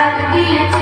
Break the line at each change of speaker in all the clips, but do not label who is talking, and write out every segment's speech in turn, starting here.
Yeah, we are.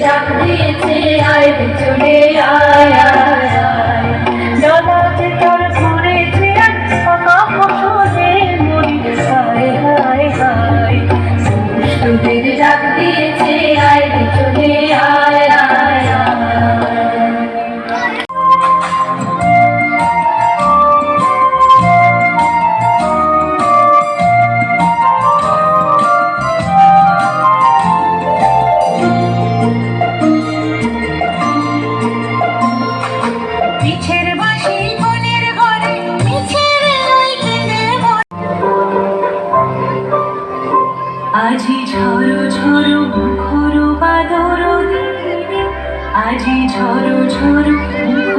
ডাক দিয়েছে আয় চলে আয় জগতে তোর ঘুরেছে সাদা ফসলে মরি হায় হায় হায় ডাক দিয়েছে আজি ঝরো ঝরো মুখর বাদর আজি ঝরো ঝরো মুখর